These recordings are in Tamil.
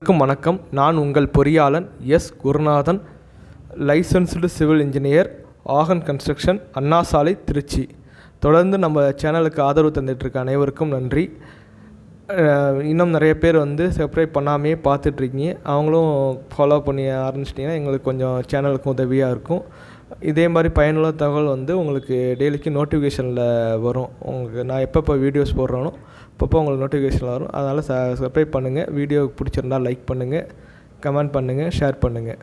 அனைவருக்கும் வணக்கம். நான் உங்கள் பொறியாளன் S. Gurunathan licensed civil engineer ஆகன் construction Anna Salai Trichy. தொடர்ந்து நம்ம சேனலுக்கு ஆதரவு தந்துட்டுருக்க அனைவருக்கும் நன்றி. இன்னும் நிறைய பேர் வந்து சப்ஸ்கிரைப் பண்ணாமையே பார்த்துட்ருக்கீங்க அவங்களும் ஃபாலோ பண்ணி ஆரம்பிச்சிட்டிங்கன்னா எங்களுக்கு கொஞ்சம் சேனலுக்கும் உதவியாக இருக்கும். இதே மாதிரி பயனுள்ள தகவல் வந்து உங்களுக்கு டெய்லிக்கு நோட்டிஃபிகேஷனில் வரும். உங்களுக்கு நான் எப்பப்போ வீடியோஸ் போடுறேனோ அப்பப்போ உங்களுக்கு நோட்டிஃபிகேஷன் வரும். அதனால் ச சப்ஸ்கிரைப் பண்ணுங்கள் வீடியோ பிடிச்சிருந்தா லைக் பண்ணுங்கள் கமெண்ட் பண்ணுங்கள் ஷேர் பண்ணுங்கள்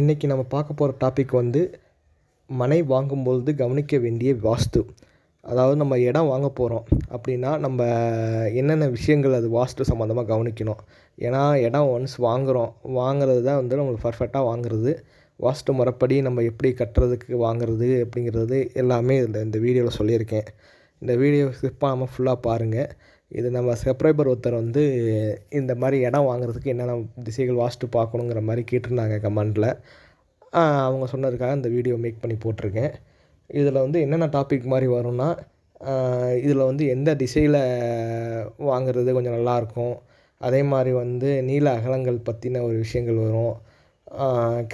இன்றைக்கி நம்ம பார்க்க போகிற டாபிக் வந்து மனை வாங்கும்பொழுது கவனிக்க வேண்டிய வாஸ்து. அதாவது நம்ம இடம் வாங்க போகிறோம் அப்படின்னா நம்ம என்னென்ன விஷயங்கள் அது வாஸ்து சம்மந்தமாக கவனிக்கணும். ஏன்னா இடம் ஒன்ஸ் வாங்குகிறோம் வாங்குறது தான் வந்து நம்மளுக்கு பர்ஃபெக்டாக வாங்குறது. வாஸ்து முறைப்படி நம்ம எப்படி கட்டுறதுக்கு வாங்குறது அப்படிங்கிறது எல்லாமே இந்த இந்த வீடியோவில் சொல்லியிருக்கேன். இந்த வீடியோ ஸ்கிப் பண்ணாமல் ஃபுல்லாக பாருங்கள் இது நம்ம சப்ரைபர் ஒருத்தர் வந்து இந்த மாதிரி இடம் வாங்குறதுக்கு என்னென்ன திசைகள் வாஸ்ட்டு பார்க்கணுங்கிற மாதிரி கேட்டிருந்தாங்க கமெண்டில் அவங்க சொன்னதுக்காக இந்த வீடியோ மேக் பண்ணி போட்டிருக்கேன். இதில் வந்து என்னென்ன டாபிக் மாதிரி வரும்னா இதில் வந்து எந்த திசையில் வாங்குறது கொஞ்சம் நல்லாயிருக்கும் அதே மாதிரி வந்து நீல அகலங்கள் பற்றின ஒரு விஷயங்கள் வரும்.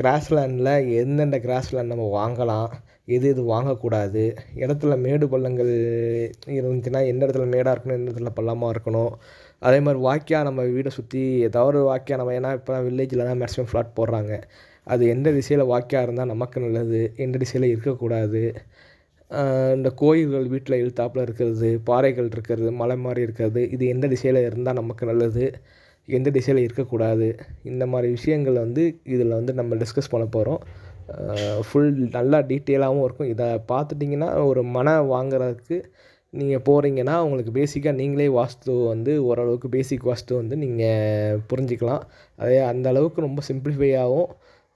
கிராஸ்லேண்டில் எந்தெந்த கிராஸ்லேண்ட் நம்ம வாங்கலாம். எது எது வாங்கக்கூடாது இடத்துல மேடு பள்ளங்கள் இருந்துச்சுன்னா எந்த இடத்துல மேடாக இருக்கணும் எந்த இடத்துல பள்ளமாக இருக்கணும். அதே மாதிரி வாக்கியாக நம்ம வீடை சுற்றி ஏதாவது ஒரு நம்ம ஏன்னா இப்போ வில்லேஜில் தான் மேக்ஸிமம் ஃப்ளாட் போடுறாங்க. அது எந்த திசையில் வாக்கியாக இருந்தால் நமக்கு நல்லது எந்த திசையில் இருக்கக்கூடாது. இந்த கோயில்கள் வீட்டில் இழுத்தாப்பில் இருக்கிறது பாறைகள் இருக்கிறது மலை மாதிரி இருக்கிறது இது எந்த திசையில் இருந்தால் நமக்கு நல்லது எந்த திசையில் இருக்கக்கூடாது. இந்த மாதிரி விஷயங்கள் வந்து இதில் வந்து நம்ம டிஸ்கஸ் பண்ண போகிறோம் ஃபுல் நல்லா டீட்டெயிலாகவும் இருக்கும். இதை பார்த்துட்டிங்கன்னா ஒரு மன வாங்குறதுக்கு நீங்கள் போகிறீங்கன்னா உங்களுக்கு பேசிக்காக நீங்களே வாஸ்து வந்து ஓரளவுக்கு பேசிக் வாஸ்து வந்து நீங்கள் புரிஞ்சிக்கலாம். அதே அந்த அளவுக்கு ரொம்ப சிம்பிளிஃபையாகவும்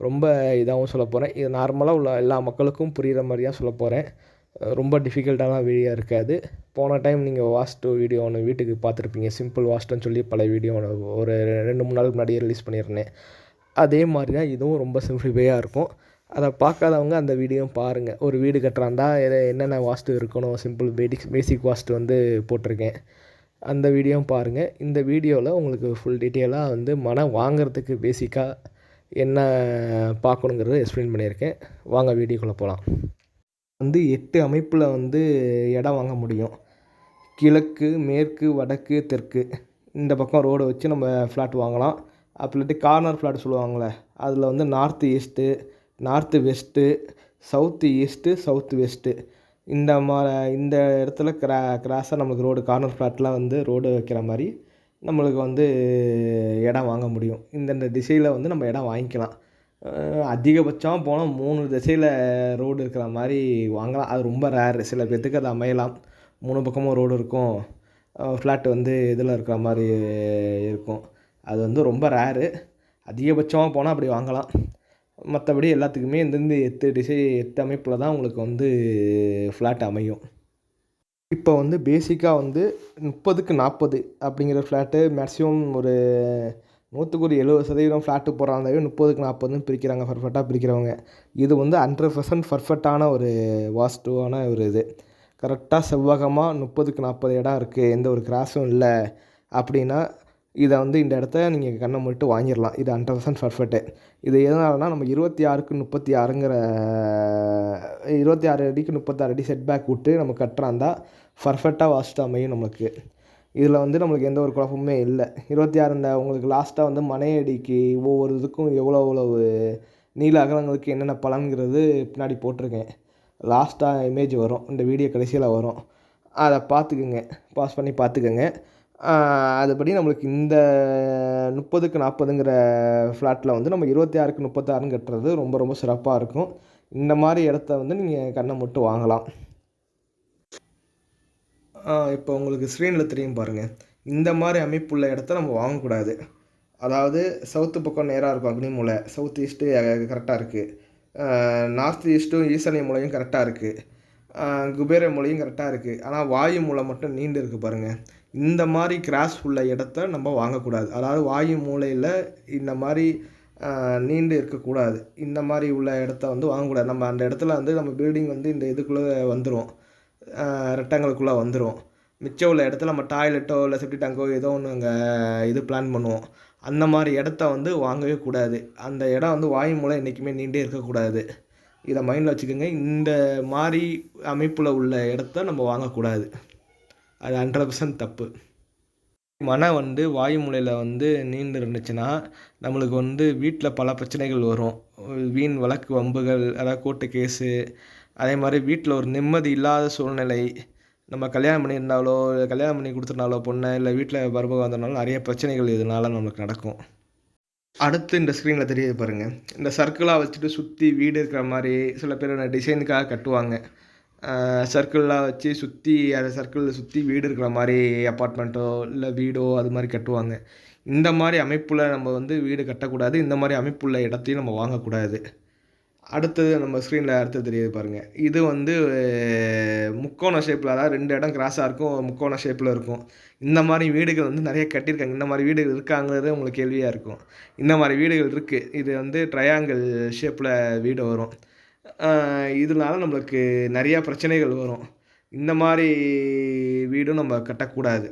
ரொம்ப இதாகவும் சொல்ல போகிறேன் இது நார்மலாக உள்ள எல்லா மக்களுக்கும் புரிகிற மாதிரியாக சொல்ல போகிறேன் ரொம்ப டிஃபிகல்ட்டான வீடியோ இருக்காது. போன டைம் நீங்கள் வாஸ்து வீடியோ ஒன்று வீட்டுக்கு பார்த்துருப்பீங்க. சிம்பிள் வாஸ்ட்டுன்னு சொல்லி பல வீடியோ ஒன்று ஒரு ரெண்டு மூணு நாள் முன்னாடியே ரிலீஸ் பண்ணியிருந்தேன் அதே மாதிரி தான் இதுவும் ரொம்ப சிம்பிளிஃபையாக இருக்கும். அதை பார்க்காதவங்க அந்த வீடியோ பாருங்கள் ஒரு வீடு கட்டுறாந்தா எதை என்னென்ன வாஸ்து இருக்கணும்? சிம்பிள் பேடிக் பேசிக் வாஸ்து வந்து போட்டிருக்கேன். அந்த வீடியோவும் பாருங்கள் இந்த வீடியோவில் உங்களுக்கு ஃபுல் டீட்டெயிலாக வந்து மனம் வாங்குறதுக்கு பேசிக்காக என்ன பார்க்கணுங்கிறத எக்ஸ்பிளைன் பண்ணியிருக்கேன். வாங்க வீடியோக்குள்ளே போகலாம் வந்து எட்டு அமைப்பில் வந்து இடம் வாங்க முடியும். கிழக்கு மேற்கு வடக்கு தெற்கு. இந்த பக்கம் ரோடை வச்சு நம்ம ஃப்ளாட் வாங்கலாம். அப்படி கார்னர் ஃப்ளாட் சொல்லுவாங்களே அதில் வந்து north east north west south east south west. இந்த மா இந்த இடத்துல கிரா கிராஸாக நம்மளுக்கு ரோடு கார்னர் ஃப்ளாட்லாம் வந்து ரோடு வைக்கிற மாதிரி நம்மளுக்கு வந்து இடம் வாங்க முடியும். இந்தந்த திசையில் வந்து நம்ம இடம் வாங்கிக்கலாம். அதிகபட்சம் போனால் மூணு திசையில் ரோடு இருக்கிற மாதிரி வாங்கலாம். அது ரொம்ப ரேர். சில பேர்த்துக்கு அது அமையலாம். மூணு பக்கமும் ரோடு இருக்கும். ஃப்ளாட் வந்து இதில் இருக்கிற மாதிரி இருக்கும். அது வந்து ரொம்ப ரேரு. அதிகபட்சமாக போனால் அப்படி வாங்கலாம். மற்றபடி எல்லாத்துக்குமே இந்தந்த எட்டு டிசை எட்டு அமைப்பில் தான் உங்களுக்கு வந்து ஃப்ளாட் அமையும். இப்போ வந்து பேசிக்காக வந்து முப்பதுக்கு நாற்பது அப்படிங்கிற ஃப்ளாட்டு மேக்ஸிமம் ஒரு நூற்றுக்கு ஒரு எழுபது சதவீதம் ஃப்ளாட்டு போடுறாங்க முப்பதுக்கு நாற்பதுன்னு பிரிக்கிறாங்க பர்ஃபெக்டாக பிரிக்கிறவங்க. இது வந்து ஹண்ட்ரட் பர்சன்ட் பர்ஃபெக்டான ஒரு வாஸ்துவான ஒரு இது. கரெக்டாக செவ்வகமாக முப்பதுக்கு நாற்பது இடம் இருக்குது எந்த ஒரு கிராஸும் இல்லை அப்படின்னா இதை வந்து இந்த இடத்த நீங்கள் கண்ணை மூடிட்டு வாங்கிடலாம். இது ஹண்ட்ரட் பர்சன்ட் பர்ஃபெக்ட்டு இது எதனாலனா நம்ம இருபத்தி ஆறுக்கு முப்பத்தி ஆறுங்கிற இருபத்தி ஆறு அடிக்கு முப்பத்தாறு அடி செட் பேக் விட்டு நம்ம கட்டுறாந்தா பர்ஃபெக்டாக வாசிட்டு அமையும் நம்மளுக்கு. இதில் வந்து நம்மளுக்கு எந்த ஒரு குழப்பமுமே இல்லை. இருபத்தி ஆறு இந்த உங்களுக்கு லாஸ்ட்டாக வந்து மனையடிக்கு ஒவ்வொரு இதுக்கும் எவ்வளோ எவ்வளவு நீல அகலங்களுக்கு என்னென்ன பலன்கிறது பின்னாடி போட்டிருக்கேன். லாஸ்ட்டாக இமேஜ் வரும். இந்த வீடியோ கடைசியில் வரும். அதை பார்த்துக்குங்க. பாஸ் பண்ணி பார்த்துக்கங்க. அதுபடி நம்மளுக்கு இந்த முப்பதுக்கு நாற்பதுங்கிற ஃப்ளாட்டில் வந்து நம்ம இருபத்தி ஆறுக்கு முப்பத்தாறுன்னு கட்டுறது ரொம்ப ரொம்ப சிறப்பாக இருக்கும். இந்த மாதிரி இடத்த வந்து நீங்கள் கண்ணை மட்டும் வாங்கலாம். இப்போ உங்களுக்கு ஸ்க்ரீனில் தெரியும் பாருங்கள் இந்த மாதிரி அமைப்புள்ள இடத்த நம்ம வாங்கக்கூடாது. அதாவது சவுத்து பக்கம் நேராக இருக்கும் அக்னி மூலை. சவுத் ஈஸ்ட்டு கரெக்டாக இருக்குது நார்த் ஈஸ்ட்டும் ஈசானிய மூலையும் கரெக்டாக இருக்குது குபேர மூலையும் கரெக்டாக இருக்குது ஆனால் வாயு மூலை மட்டும் நீண்டு இருக்குது பாருங்கள் இந்த மாதிரி கிராஸ் உள்ள இடத்த நம்ம வாங்கக்கூடாது. அதாவது வாயு மூலையில் இந்த மாதிரி நீண்டு இருக்கக்கூடாது. இந்த மாதிரி உள்ள இடத்த வந்து வாங்கக்கூடாது. நம்ம அந்த இடத்துல வந்து நம்ம பில்டிங் வந்து இந்த இதுக்குள்ளே வந்துடும் ரெக்டாங்கிளுக்குள்ளே வந்துடும் மிச்சம் உள்ள இடத்துல நம்ம டாய்லெட்டோ இல்லை செப்டி டேங்கோ ஏதோ ஒன்று அங்கே இது பிளான் பண்ணுவோம். அந்த மாதிரி இடத்த வந்து வாங்கவே கூடாது. அந்த இடம் வந்து வாயு மூலம் என்றைக்குமே நீண்டே இருக்கக்கூடாது. இதை மைண்டில் வச்சுக்கோங்க. இந்த மாதிரி அமைப்பில் உள்ள இடத்த நம்ம வாங்கக்கூடாது. அது ஹண்ட்ரட் பர்சன்ட் தப்பு. மனம் வந்து வாயுமூலையில் வந்து நீண்டு இருந்துச்சுன்னா நம்மளுக்கு வந்து வீட்டில் பல பிரச்சனைகள் வரும். வீண் வழக்கு வம்புகள் அதாவது கோர்ட்டு கேஸு அதே மாதிரி வீட்டில் ஒரு நிம்மதி இல்லாத சூழ்நிலை. நம்ம கல்யாணம் பண்ணியிருந்தாலோ இல்லை கல்யாணம் பண்ணி கொடுத்துருந்தாலோ பொண்ணை இல்லை வீட்டில் மருமகம் வந்தனாலும் நிறைய பிரச்சனைகள் இதனால நம்மளுக்கு நடக்கும். அடுத்து இந்த ஸ்க்ரீனில் தெரியுது பாருங்கள் இந்த சர்க்கிளாக வச்சுட்டு சுற்றி வீடு இருக்கிற மாதிரி சில பேர் டிசைனுக்காக கட்டுவாங்க. சர்க்கிளாக வச்சு சுற்றி அந்த சர்க்கிளில் சுற்றி வீடு இருக்கிற மாதிரி அப்பார்ட்மெண்ட்டோ இல்லை வீடோ அது மாதிரி கட்டுவாங்க. இந்த மாதிரி அமைப்பில் நம்ம வந்து வீடு கட்டக்கூடாது. இந்த மாதிரி அமைப்புள்ள இடத்தையும் நம்ம வாங்கக்கூடாது. அடுத்தது நம்ம ஸ்க்ரீனில் அடுத்து தெரியுது பாருங்கள் இது வந்து முக்கோண ஷேப்பில் அதாவது ரெண்டு இடம் கிராஸாக இருக்கும் முக்கோண ஷேப்பில் இருக்கும். இந்த மாதிரி வீடுகள் வந்து நிறைய கட்டியிருக்காங்க. இந்த மாதிரி வீடுகள் இருக்காங்கிறது உங்களுக்கு கேள்வியாக இருக்கும். இந்த மாதிரி வீடுகள் இருக்குது இது வந்து ட்ரையாங்கிள் ஷேப்பில் வீடு வரும். இதனால நம்மளுக்கு நிறையா பிரச்சனைகள் வரும். இந்த மாதிரி வீடும் நம்ம கட்டக்கூடாது.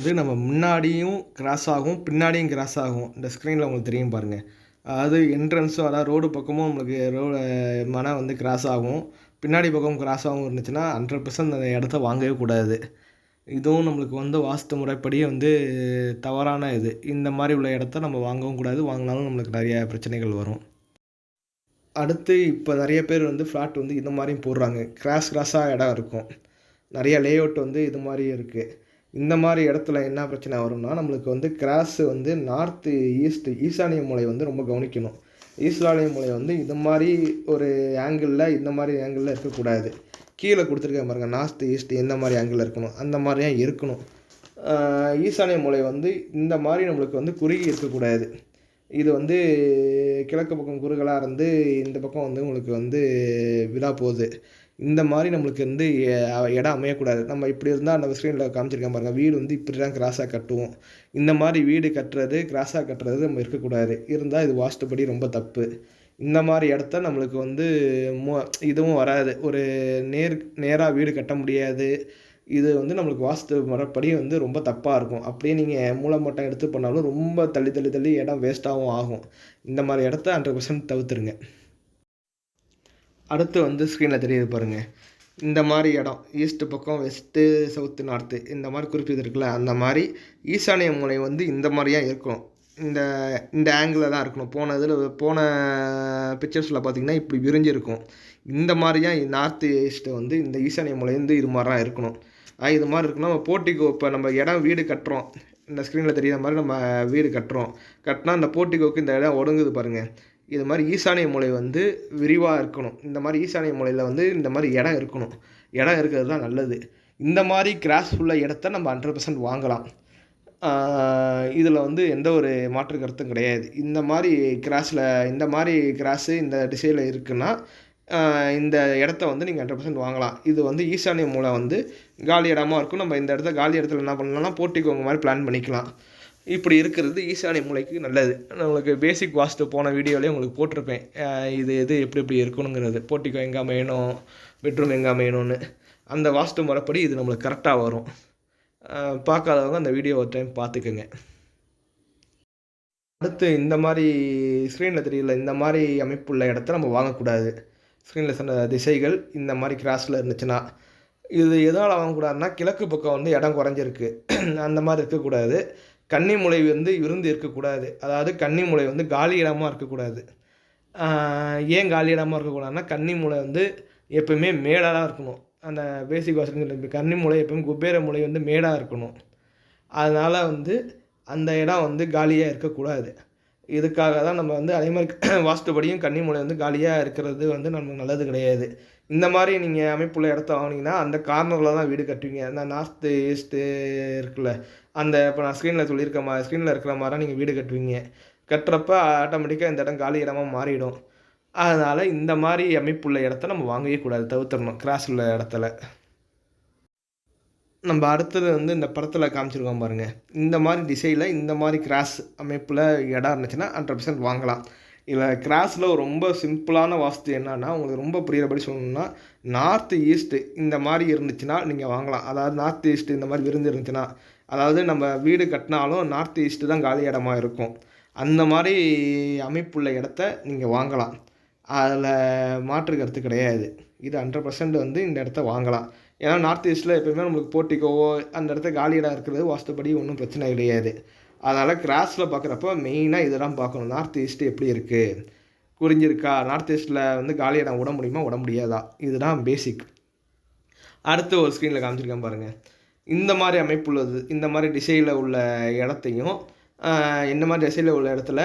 இது நம்ம முன்னாடியும் கிராஸ் ஆகும் பின்னாடியும் கிராஸ் ஆகும். இந்த ஸ்க்ரீனில் உங்களுக்கு தெரியும் பாருங்கள் அதாவது என்ட்ரன்ஸும் அதாவது ரோடு பக்கமும் நம்மளுக்கு ரோடு மனை வந்து கிராஸ் ஆகும். பின்னாடி பக்கம் கிராஸ் ஆகும் இருந்துச்சுன்னா ஹண்ட்ரட் பர்சன்ட் அந்த இடத்த வாங்கவே கூடாது. இதுவும் நம்மளுக்கு வந்து வாஸ்து முறைப்படி வந்து தவறான இது. இந்த மாதிரி உள்ள இடத்த நம்ம வாங்கவும் கூடாது. வாங்கினாலும் நம்மளுக்கு நிறைய பிரச்சனைகள் வரும். அடுத்து இப்போ நிறைய பேர் வந்து ஃப்ளாட் வந்து இந்த மாதிரியும் போடுறாங்க. கிராஸ் கிராஸாக இடம் இருக்கும். நிறைய லேஅவுட் வந்து இது மாதிரி இருக்குது இந்த மாதிரி இடத்துல என்ன பிரச்சனை வரும்னா நம்மளுக்கு வந்து கிராஸ் வந்து நார்த்து ஈஸ்ட் ஈசானிய மூலை வந்து ரொம்ப கவனிக்கணும். ஈசானிய மூலை வந்து இந்த மாதிரி ஒரு ஆங்கிளில் இந்த மாதிரி ஆங்கிளில் இருக்கக்கூடாது. கீழே கொடுத்துருக்க பாருங்க நார்த் ஈஸ்ட் எந்த மாதிரி ஆங்கிளில் இருக்கணும். அந்த மாதிரியா இருக்கணும். ஈசானிய மூலை வந்து இந்த மாதிரி நம்மளுக்கு வந்து குறுகி இருக்கக்கூடாது. இது வந்து கிழக்கு பக்கம் குறுகலாக இருந்து இந்த பக்கம் வந்து உங்களுக்கு வந்து விழா போகுது. இந்த மாதிரி நம்மளுக்கு வந்து இடம் அமையக்கூடாது. நம்ம இப்படி இருந்தால் அந்த ஸ்க்ரீனில் காமிச்சிருக்கேன் பாருங்கள் வீடு வந்து இப்படி தான் கிராஸாக கட்டுவோம். இந்த மாதிரி வீடு கட்டுறது கிராஸாக கட்டுறது நம்ம இருக்கக்கூடாது. இருந்தால் இது வாஸ்துபடி ரொம்ப தப்பு. இந்த மாதிரி இடத்த நம்மளுக்கு வந்து மோ இதுவும் வராது. ஒரு நேர் நேராக வீடு கட்ட முடியாது. இது வந்து நம்மளுக்கு வாஸ்து மரப்படி வந்து ரொம்ப தப்பாக இருக்கும். அப்படியே நீங்கள் மூலமட்டம் எடுத்து பண்ணாலும் ரொம்ப தள்ளி தள்ளி தள்ளி இடம் வேஸ்ட்டாகவும் ஆகும். இந்த மாதிரி இடத்த ஹண்ட்ரட் பர்சன்ட் தவிர்த்துருங்க. அடுத்து வந்து ஸ்க்ரீனில் தெரியுது பாருங்கள் இந்த மாதிரி இடம் ஈஸ்ட்டு பக்கம் வெஸ்ட்டு சவுத்து நார்த்து இந்த மாதிரி குறிப்பிட்டிருக்குல்ல அந்த மாதிரி ஈசானிய மூலை வந்து இந்த மாதிரியா இருக்கணும் இந்த இந்த ஆங்கிளில் தான் இருக்கணும். போன இதில் போன பிக்சர்ஸில் பார்த்தீங்கன்னா இப்படி விரிஞ்சிருக்கும். இந்த மாதிரியா நார்த்து ஈஸ்ட்டு வந்து இந்த ஈசானிய மூலை வந்து இது மாதிரி தான் இருக்கணும். இது மாதிரி இருக்குன்னா நம்ம போர்ட்டிகோ இப்போ நம்ம இடம் வீடு கட்டுறோம். இந்த ஸ்க்ரீனில் தெரியுற மாதிரி நம்ம வீடு கட்டுறோம். கட்டினா இந்த போர்ட்டிகோக்கு இந்த இடம் ஒடுங்குது பாருங்கள் இது மாதிரி ஈசானிய மூலை வந்து விரிவாக இருக்கணும். இந்த மாதிரி ஈசானிய மூலையில் வந்து இந்த மாதிரி இடம் இருக்கணும். இடம் இருக்கிறது தான் நல்லது. இந்த மாதிரி கிராஸ் உள்ள இடத்த நம்ம ஹண்ட்ரட் பர்சன்ட் வாங்கலாம். இதில் வந்து எந்த ஒரு மாற்று கருத்தும் கிடையாது. இந்த மாதிரி கிராஸில் இந்த மாதிரி கிராஸு இந்த டிசைனில் இருக்குன்னா இந்த இடத்த வந்து நீங்கள் ஹண்ட்ரட் பர்சன்ட் வாங்கலாம். இது வந்து ஈசானிய மூலை வந்து காலி இடமா இருக்கும். நம்ம இந்த இடத்த காலி இடத்துல என்ன பண்ணலாம்னா போட்டிக்கோங்க மாதிரி பிளான் பண்ணிக்கலாம். இப்படி இருக்கிறது ஈசானிய மூலைக்கு நல்லது. நம்மளுக்கு பேசிக் வாஸ்ட்டு போன வீடியோலேயே உங்களுக்கு போட்டிருப்பேன். இது எது எப்படி எப்படி இருக்கணுங்கிறது. போட்டிக்கோ எங்கே அமையணும்? பெட்ரூம் எங்கே அமையணும்னு. அந்த வாஸ்து முறைப்படி இது நம்மளுக்கு கரெக்டாக வரும். பார்க்காதவங்க அந்த வீடியோ ஒரு டைம் பார்த்துக்குங்க. அடுத்து இந்த மாதிரி ஸ்க்ரீனில் தெரியல இந்த மாதிரி அமைப்புள்ள இடத்த நம்ம வாங்கக்கூடாது. ஸ்க்ரீனில் சொன்ன திசைகள் இந்த மாதிரி கிராஸில் இருந்துச்சுன்னா இது எதனால் வாங்கக்கூடாதுன்னா கிழக்கு பக்கம் வந்து இடம் குறைஞ்சிருக்கு. அந்த மாதிரி இருக்கக்கூடாது. கன்னி மூலை வந்து இருந்து இருக்கக்கூடாது. அதாவது கன்னி மூலை வந்து காலி இடமா இருக்கக்கூடாது. ஏன் காலி இடமாக இருக்கக்கூடாதுன்னா கன்னி மூலை வந்து எப்பவுமே மேடாக தான் இருக்கணும். அந்த பேசிக் வாசல் கன்னி மூலை எப்பவுமே குபேர மூலை வந்து மேடாக இருக்கணும். அதனால் வந்து அந்த இடம் வந்து காலியாக இருக்கக்கூடாது. இதுக்காக தான் நம்ம வந்து அதே மாதிரி வாஸ்துபடியும் கன்னி மூலை வந்து காலியாக இருக்கிறது வந்து நமக்கு நல்லது கிடையாது. இந்த மாதிரி நீங்கள் அமைப்புள்ள இடத்த வாங்கினீங்கன்னா அந்த கார்னரில் தான் வீடு கட்டுவீங்க. அந்த நார்த்து ஈஸ்ட்டு இருக்குல்ல அந்த இப்போ நான் ஸ்க்ரீனில் சொல்லியிருக்க மாதிரி ஸ்க்ரீனில் இருக்கிற மாதிரி நீங்கள் வீடு கட்டுவீங்க. கட்டுறப்ப ஆட்டோமேட்டிக்காக இந்த இடம் காலி இடமாக மாறிடும். அதனால் இந்த மாதிரி அமைப்புள்ள இடத்த நம்ம வாங்கவே கூடாது தவிர்த்தரணும் கிராஸ் உள்ள இடத்துல. நம்ம அடுத்தது வந்து இந்த படத்தில் காமிச்சிருக்கோம் பாருங்கள் இந்த மாதிரி டிசைனில் இந்த மாதிரி கிராஸ் அமைப்பில் இடம் இருந்துச்சுன்னா ஹண்ட்ரட் பர்சன்ட் வாங்கலாம். இதில் கிராஸில் ரொம்ப சிம்பிளான வாஸ்து என்னன்னா உங்களுக்கு ரொம்ப புரியிறபடி சொல்லணும்னா நார்த் ஈஸ்ட்டு இந்த மாதிரி இருந்துச்சுன்னா நீங்கள் வாங்கலாம். அதாவது நார்த் ஈஸ்ட்டு இந்த மாதிரி விருந்து இருந்துச்சுன்னா அதாவது நம்ம வீடு கட்டினாலும் நார்த் ஈஸ்ட்டு தான் காலி இடமா இருக்கும். அந்த மாதிரி அமைப்புள்ள இடத்த நீங்கள் வாங்கலாம். அதில் மாற்று கருத்து கிடையாது. இது ஹண்ட்ரட் பர்சன்ட் வந்து இந்த இடத்த வாங்கலாம். ஏன்னா நார்த் ஈஸ்ட்டில் எப்பயுமே நம்மளுக்கு போட்டிக்கோவோ அந்த இடத்த காலி இடம் இருக்கிறது வாஸ்துபடி ஒன்றும் பிரச்சனை கிடையாது. அதனால் கிராஸில் பார்க்குறப்ப மெயினாக இதெல்லாம் பார்க்கணும். நார்த் ஈஸ்ட்டு எப்படி இருக்குது குறிஞ்சிருக்கா? நார்த் ஈஸ்ட்டில் வந்து காலி இடம் விட முடியுமா? விட முடியாதா? இதுதான் பேசிக் அடுத்து ஒரு ஸ்க்ரீனில் காமிச்சிருக்கேன் பாருங்கள் இந்த மாதிரி அமைப்பு உள்ளது. இந்த மாதிரி டிசைனில் உள்ள இடத்தையும் என்ன இந்த மாதிரி டிசைனில் உள்ள இடத்துல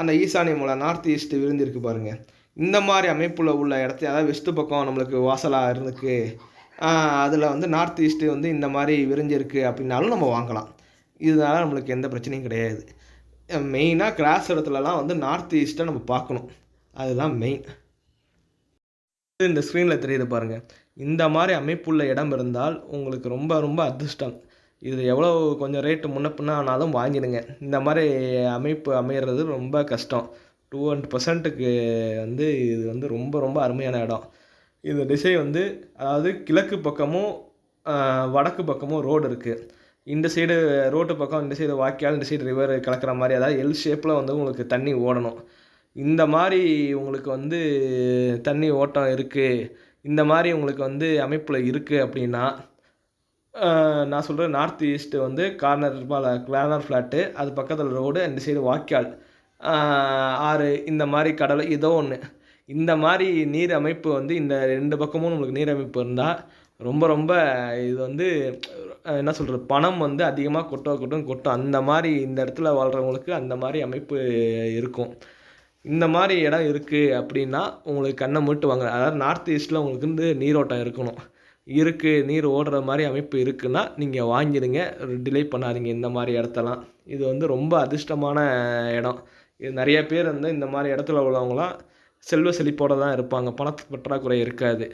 அந்த ஈசானிய மூலை நார்த் ஈஸ்ட் விருந்திருக்கு பாருங்கள் இந்த மாதிரி அமைப்பில் உள்ள இடத்த அதாவது வெஸ்ட்டு பக்கம் நம்மளுக்கு வாசலாக இருந்துக்கு அதில் வந்து நார்த் ஈஸ்ட்டு வந்து இந்த மாதிரி விரிஞ்சிருக்கு அப்படின்னாலும் நம்ம வாங்கலாம். இதனால நம்மளுக்கு எந்த பிரச்சனையும் கிடையாது. மெயினாக கிராஸ் இடத்துலலாம் வந்து நார்த் ஈஸ்ட்டை நம்ம பார்க்கணும். அதுதான் மெயின் இந்த ஸ்க்ரீனில் தெரியுது பாருங்கள் இந்த மாதிரி அமைப்புள்ள இடம் இருந்தால் உங்களுக்கு ரொம்ப ரொம்ப அதிர்ஷ்டம். இது எவ்வளோ கொஞ்சம் ரேட்டு முன்ன ஆனாலும் வாங்கிடுங்க. இந்த மாதிரி அமைப்பு அமையிறது ரொம்ப கஷ்டம். டூ ஹண்ட்ரட் பர்சன்ட்டுக்கு வந்து இது வந்து ரொம்ப ரொம்ப அருமையான இடம். இந்த திசை வந்து அதாவது கிழக்கு பக்கமும் வடக்கு பக்கமும் ரோடு இருக்குது இந்த சைடு ரோட்டு பக்கம் இந்த சைடு வாய்க்கால் இந்த சைடு ரிவர் கலக்கிற மாதிரி அதாவது எல் ஷேப்பில் வந்து உங்களுக்கு தண்ணி ஓடணும். இந்த மாதிரி உங்களுக்கு வந்து தண்ணி ஓட்டம் இருக்குது இந்த மாதிரி உங்களுக்கு வந்து அமைப்பில் இருக்குது அப்படின்னா நான் சொல்கிறேன் நார்த் ஈஸ்ட்டு வந்து கார்னர் கிளானர் ஃப்ளாட்டு அது பக்கத்தில் ரோடு இந்த சைடு வாய்க்கால் ஆறு இந்த மாதிரி கடல் ஏதோ ஒன்று இந்த மாதிரி நீர் அமைப்பு வந்து இந்த ரெண்டு பக்கமும் நம்மளுக்கு நீர் அமைப்பு இருந்தால் ரொம்ப ரொம்ப இது வந்து என்ன சொல்கிறது பணம் வந்து அதிகமாக கொட்ட கொட்டும் கொட்டும் அந்த மாதிரி இந்த இடத்துல வாழ்கிறவங்களுக்கு அந்த மாதிரி அமைப்பு இருக்கும். இந்த மாதிரி இடம் இருக்குது அப்படின்னா உங்களுக்கு கண்ணை மூட்டு வாங்க. அதாவது நார்த் ஈஸ்ட்டில் உங்களுக்கு வந்து நீரோட்டம் இருக்கணும். இருக்குது நீர் ஓடுற மாதிரி அமைப்பு இருக்குன்னா நீங்கள் வாங்கிடுங்க டிலே பண்ணாதீங்க இந்த மாதிரி இடத்தெல்லாம். இது வந்து ரொம்ப அதிர்ஷ்டமான இடம். இது நிறைய பேர் வந்து இந்த மாதிரி இடத்துல உள்ளவங்களாம் செல்வ செழிப்போட தான் இருப்பாங்க. பணத்து பற்றாக்குறை இருக்காது.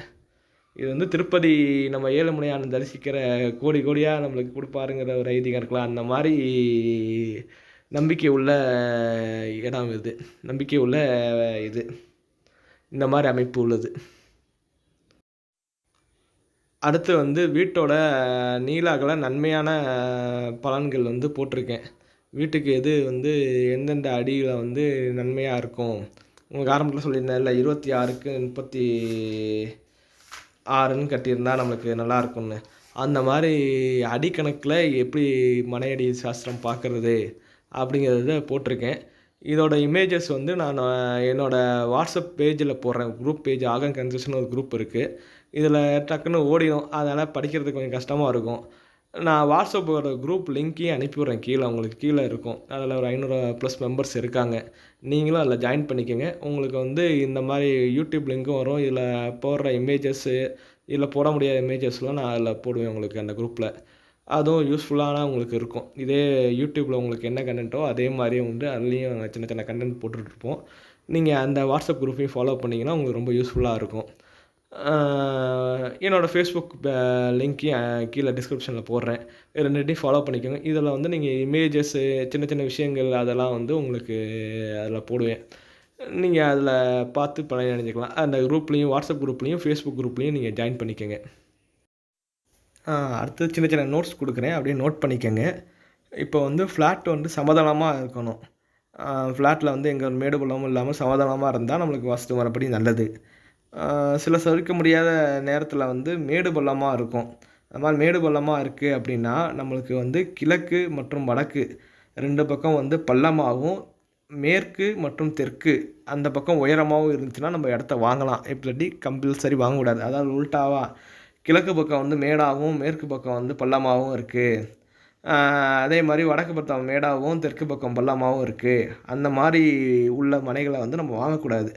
இது வந்து திருப்பதி நம்ம ஏழுமலையான் தரிசிக்கிற கோடி கோடியாக நம்மளுக்கு கொடுப்பாருங்கிற ஒரு ஐதீகம் இருக்கலாம். அந்த மாதிரி நம்பிக்கை உள்ள இடம் இது. நம்பிக்கை உள்ள இது. இந்த மாதிரி அமைப்பு உள்ளது. அடுத்து வந்து வீட்டோட நீலாகல நன்மையான பலன்கள் வந்து போட்டிருக்கேன். வீட்டுக்கு எது வந்து எந்தெந்த அடியில் வந்து நன்மையாக இருக்கும்? உங்களுக்கு ஆரம்பத்தில் சொல்லியிருந்தேன் இல்லை இருபத்தி ஆறுக்கு முப்பத்தி ஆறுன்னு கட்டியிருந்தா நம்மளுக்கு நல்லாயிருக்கும்னு அந்த மாதிரி அடிக்கணக்கில் எப்படி மனையடி சாஸ்திரம் பார்க்கறது அப்படிங்கிறத போட்டிருக்கேன். இதோட இமேஜஸ் வந்து நான் என்னோடய வாட்ஸ்அப் பேஜில் போடுறேன். குரூப் பேஜ் ஆகன் கன்செஷன் ஒரு குரூப் இருக்குது இதில் டக்குன்னு ஓடிடும். அதனால் படிக்கிறதுக்கு கொஞ்சம் கஷ்டமாக இருக்கும். நான் வாட்ஸ்அப்போட குரூப் லிங்க்கையும் அனுப்பி விட்றேன் கீழே உங்களுக்கு கீழே இருக்கும். அதில் ஒரு ஐநூறு ப்ளஸ் மெம்பர்ஸ் இருக்காங்க. நீங்களும் அதில் ஜாயின் பண்ணிக்கோங்க. உங்களுக்கு வந்து இந்த மாதிரி யூடியூப் லிங்க்கும் வரும். இதில் போடுற இமேஜஸ்ஸு இதில் போட முடியாத இமேஜஸ்லாம் நான் அதில் போடுவேன் உங்களுக்கு அந்த குரூப்பில் அதுவும் யூஸ்ஃபுல்லான உங்களுக்கு இருக்கும். இதே யூடியூப்பில் உங்களுக்கு என்ன கண்டென்ட்டோ அதே மாதிரியே உண்டு. அதுலேயும் சின்ன சின்ன கண்டென்ட் போட்டுட்ருப்போம் நீங்கள் அந்த வாட்ஸ்அப் குரூப்பையும் ஃபாலோ பண்ணிங்கன்னா உங்களுக்கு ரொம்ப யூஸ்ஃபுல்லாக இருக்கும். என்னோடய ஃபேஸ்புக் லிங்க்கையும் கீழே டிஸ்கிரிப்ஷனில் போடுறேன். ரெண்டுகிட்டையும் ஃபாலோ பண்ணிக்கோங்க. இதில் வந்து நீங்கள் இமேஜஸ்ஸு சின்ன சின்ன விஷயங்கள் அதெல்லாம் வந்து உங்களுக்கு அதில் போடுவேன். நீங்கள் அதில் பார்த்து பழைய அடைஞ்சிக்கலாம் அந்த குரூப்லேயும் வாட்ஸ்அப் குரூப்லேயும் ஃபேஸ்புக் குரூப்லேயும் நீங்கள் ஜாயின் பண்ணிக்கோங்க. அடுத்து சின்ன சின்ன நோட்ஸ் கொடுக்குறேன். அப்படியே நோட் பண்ணிக்கோங்க. இப்போ வந்து ஃப்ளாட் வந்து சமதளமாக இருக்கணும். ஃப்ளாட்டில் வந்து எங்கே மேடு பள்ளமும் இல்லாமல் சமதளமாக இருந்தால் நம்மளுக்கு வாஸ்து மரப்படி நல்லது. சில சறுக்க முடியாத நேரத்தில் வந்து மேடு பள்ளமாக இருக்கும். அது மாதிரி மேடு பள்ளமாக இருக்குது அப்படின்னா நம்மளுக்கு வந்து கிழக்கு மற்றும் வடக்கு ரெண்டு பக்கம் வந்து பள்ளமாகவும் மேற்கு மற்றும் தெற்கு அந்த பக்கம் உயரமாகவும் இருந்துச்சுன்னா நம்ம இடத்த வாங்கலாம். இல்லாட்டி கம்பல்சரி வாங்கக்கூடாது. அதாவது உல்ட்டாவா கிழக்கு பக்கம் வந்து மேடாகவும் மேற்கு பக்கம் வந்து பள்ளமாகவும் இருக்குது அதே மாதிரி வடக்கு பக்கம் மேடாகவும் தெற்கு பக்கம் பள்ளமாகவும் இருக்குது அந்த மாதிரி உள்ள மனைகளை வந்து நம்ம வாங்கக்கூடாது.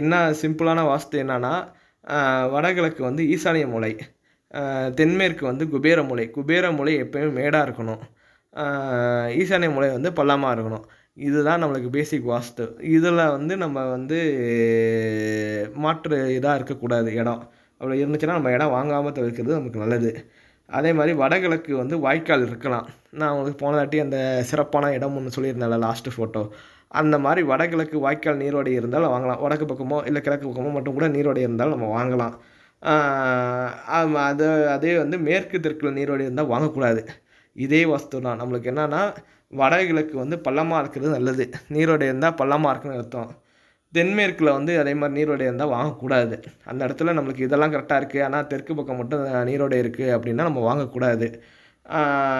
என்ன சிம்பிளான வாஸ்து என்னென்னா வடகிழக்கு வந்து ஈசானிய மூலை தென்மேற்கு வந்து குபேர மூலை. குபேர மூலை எப்போயுமே மேடாக இருக்கணும். ஈசானிய மூலை வந்து பள்ளமாக இருக்கணும். இதுதான் நம்மளுக்கு பேசிக் வாஸ்து. இதில் வந்து நம்ம வந்து மாற்று இதாக இருக்கக்கூடாது இடம். அப்படி இருந்துச்சுன்னா நம்ம இடம் வாங்காமல் தவிர்க்கிறது நமக்கு நல்லது. அதே மாதிரி வடகிழக்கு வந்து வாய்க்கால் இருக்கலாம். நான் உங்களுக்கு போனதாட்டி அந்த சிறப்பான இடம் ஒன்று சொல்லியிருந்தேன்ல லாஸ்ட்டு ஃபோட்டோ அந்த மாதிரி வடகிழக்கு வாய்க்கால் நீரோடை இருந்தால் வாங்கலாம். வடக்கு பக்கமோ இல்லை கிழக்கு பக்கமோ மட்டும் கூட நீரோடை இருந்தால் நம்ம வாங்கலாம். அது அதே வந்து மேற்கு தெற்கில் நீரோடை இருந்தால் வாங்கக்கூடாது. இதே வஸ்து தான். நம்மளுக்கு என்னென்னா வடகிழக்கு வந்து பள்ளமாக இருக்கிறது நல்லது. நீரோடை இருந்தால் பள்ளமாக இருக்குன்னு அர்த்தம். தென்மேற்கில் வந்து அதே மாதிரி நீரோடை இருந்தால் வாங்கக்கூடாது. அந்த இடத்துல நம்மளுக்கு இதெல்லாம் கரெக்டாக இருக்குது ஆனால் தெற்கு பக்கம் மட்டும் நீரோடை இருக்குது அப்படின்னா நம்ம வாங்கக்கூடாது.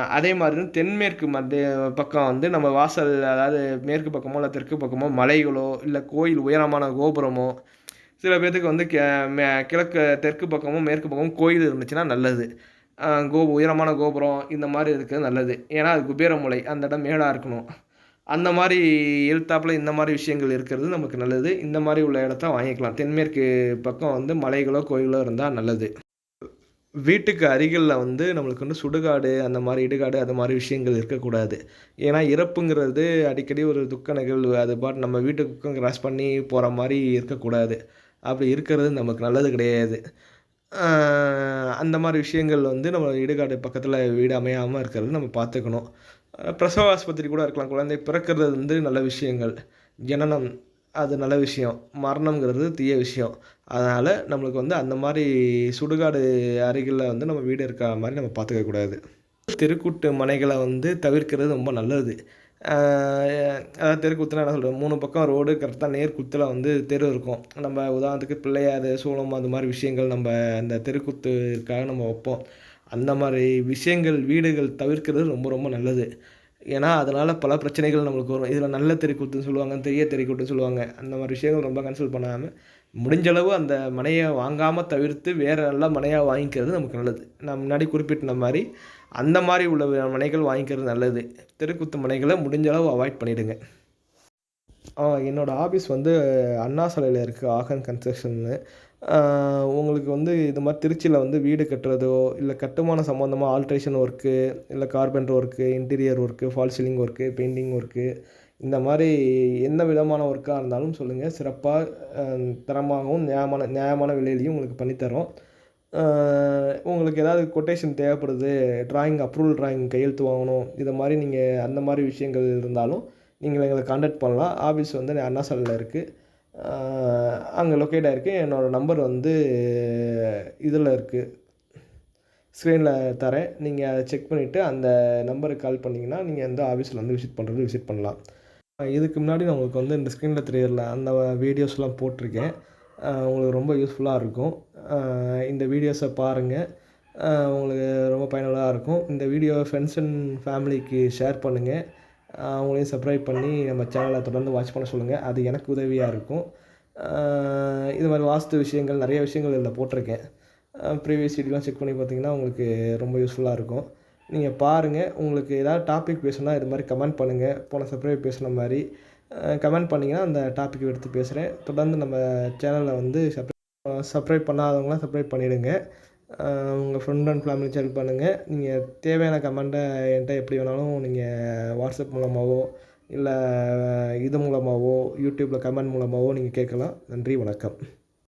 அதே மாதிரி தென்மேற்கு மத்திய பக்கம் வந்து நம்ம வாசல் அதாவது மேற்கு பக்கமோ இல்லை தெற்கு பக்கமோ மலைகளோ இல்லை கோயில் உயரமான கோபுரமோ சில பேர்த்துக்கு வந்து மே- கிழக்கு தெற்கு பக்கமும் மேற்கு பக்கமும் கோயில் இருந்துச்சுன்னா நல்லது. கோ உயரமான கோபுரம் இந்த மாதிரி இருக்கிறது நல்லது. ஏன்னா அது குபேரமுலை அந்த இடம் மேடாக இருக்கணும். அந்த மாதிரி எழுத்தாப்புல இந்த மாதிரி விஷயங்கள் இருக்கிறது நமக்கு நல்லது. இந்த மாதிரி உள்ள இடத்த வாங்கிக்கலாம். தென்மேற்கு பக்கம் வந்து மலைகளோ கோயிலோ இருந்தால் நல்லது. வீட்டுக்கு அருகில் வந்து நம்மளுக்கு வந்து சுடுகாடு அந்த மாதிரி இடுகாடு அந்த மாதிரி விஷயங்கள் இருக்கக்கூடாது. ஏன்னா இறப்புங்கிறது அடிக்கடி ஒரு துக்க நிகழ்வு. அது பாட்டு நம்ம வீட்டுக்கு கிராஸ் பண்ணி போகிற மாதிரி இருக்கக்கூடாது. அப்படி இருக்கிறது நமக்கு நல்லது கிடையாது. அந்த மாதிரி விஷயங்கள் வந்து நம்ம இடுகாடு பக்கத்தில் வீடு அமையாமல் இருக்கிறது நம்ம பார்த்துக்கணும். பிரசவ ஆஸ்பத்திரி கூட இருக்கலாம். குழந்தை பிறக்கிறது வந்து நல்ல விஷயங்கள். ஜனனம் அது நல்ல விஷயம். மரணம்ங்கிறது தீய விஷயம். அதனால் நம்மளுக்கு வந்து அந்த மாதிரி சுடுகாடு அருகில் வந்து நம்ம வீடு இருக்கிற மாதிரி நம்ம பார்த்துக்க கூடாது. தெருக்கூட்டு மனைகளை வந்து தவிர்க்கிறது ரொம்ப நல்லது. அதாவது தெருக்கூத்துனா என்ன சொல்கிறது மூணு பக்கம் ரோடு கரெக்டாக நேர்குத்தில் வந்து தெரு இருக்கும். நம்ம உதாரணத்துக்கு பிள்ளையார் சூளம் அந்த மாதிரி விஷயங்கள் நம்ம அந்த தெருக்கூத்துக்காக நம்ம வைப்போம். அந்த மாதிரி விஷயங்கள் வீடுகள் தவிர்க்கிறது ரொம்ப ரொம்ப நல்லது. ஏன்னா அதனால் பல பிரச்சனைகள் நம்மளுக்கு வரும். இதில் நல்ல தெருக்கூத்துன்னு சொல்லுவாங்க தெரிய தெருக்கூட்டுன்னு சொல்லுவாங்க. அந்த மாதிரி விஷயங்கள் ரொம்ப கன்சல்ட் பண்ணாமல் முடிஞ்சளவு அந்த மனையை வாங்காமல் தவிர்த்து வேறு நல்ல மனையாக வாங்கிக்கிறது நமக்கு நல்லது. நான் முன்னாடி குறிப்பிட்ட மாதிரி அந்த மாதிரி உள்ள மனைகள் வாங்கிக்கிறது நல்லது. தெருக்கூத்து மனைகளை முடிஞ்ச அளவு அவாய்ட் பண்ணிவிடுங்க என்னோடய ஆஃபீஸ் வந்து அண்ணா சாலையில் இருக்குது ஆகன் கன்ஸ்ட்ரக்ஷன்னு உங்களுக்கு வந்து இது மாதிரி திருச்சியில் வந்து வீடு கட்டுறதோ இல்லை கட்டுமான சம்மந்தமாக ஆல்ட்ரேஷன் ஒர்க்கு இல்லை carpenter work interior work fall ceiling work painting work இந்த மாதிரி என்ன விதமான ஒர்க்காக இருந்தாலும் சொல்லுங்கள் சிறப்பாக தரமாகவும் நியாயமான நியாயமான விலையிலையும் உங்களுக்கு பண்ணித்தரோம் உங்களுக்கு ஏதாவது கொட்டேஷன் தேவைப்படுது டிராயிங் அப்ரூவல் டிராயிங் கையெழுத்து வாங்கணும் இதை மாதிரி நீங்கள் அந்த மாதிரி விஷயங்கள் இருந்தாலும் நீங்கள் எங்களை காண்டாக்ட் பண்ணலாம். ஆஃபீஸ் வந்து அண்ணா சாலையில் இருக்குது அங்கே லொக்கேட் ஆகிருக்கு என்னோடய நம்பர் வந்து இதில் இருக்குது ஸ்க்ரீனில் தரேன். நீங்கள் அதை செக் பண்ணிவிட்டு அந்த நம்பருக்கு கால் பண்ணிங்கன்னா நீங்கள் எந்த ஆஃபீஸில் வந்து விசிட் பண்ணுறது விசிட் பண்ணலாம். இதுக்கு முன்னாடி நான் உங்களுக்கு வந்து இந்த ஸ்க்ரீனில் தெரியல அந்த வீடியோஸ்லாம் போட்டிருக்கேன். உங்களுக்கு ரொம்ப யூஸ்ஃபுல்லாக இருக்கும். இந்த வீடியோஸை பாருங்கள் உங்களுக்கு ரொம்ப பயனுள்ளதாக இருக்கும். இந்த வீடியோ ஃப்ரெண்ட்ஸ் அண்ட் ஃபேமிலிக்கு ஷேர் பண்ணுங்கள் அவங்களையும் சப்ஸ்கிரைப் பண்ணி நம்ம சேனலை தொடர்ந்து வாட்ச் பண்ண சொல்லுங்கள் அது எனக்கு உதவியாக இருக்கும். இது மாதிரி வாஸ்து விஷயங்கள் நிறைய விஷயங்கள் இதில் போட்டிருக்கேன். ப்ரீவியஸ் வீடியோலாம் செக் பண்ணி பார்த்தீங்கன்னா உங்களுக்கு ரொம்ப யூஸ்ஃபுல்லாக இருக்கும். நீங்கள் பாருங்கள் உங்களுக்கு ஏதாவது டாபிக் பேசணும்னா இது மாதிரி கமெண்ட் பண்ணுங்கள் போன சப்ஸ்கிரைப் பேசுன மாதிரி கமெண்ட் பண்ணிங்கன்னா அந்த டாபிக் எடுத்து பேசுகிறேன் தொடர்ந்து நம்ம சேனலை வந்து சப்ரை சப்ஸ்கிரைப் பண்ணாதவங்களாம் சப்ஸ்கிரைப் பண்ணிவிடுங்க உங்கள் ஃப்ரெண்ட் அண்ட் ஃபேமிலி ஷேர் பண்ணுங்கள் நீங்கள் தேவையான கமெண்ட்டை என்கிட்ட எப்படி வேணாலும் நீங்கள் வாட்ஸ்அப் மூலமாகவோ இல்லை இது மூலமாகவோ யூடியூப்பில் கமெண்ட் மூலமாகவோ நீங்கள் கேட்கலாம். நன்றி வணக்கம்.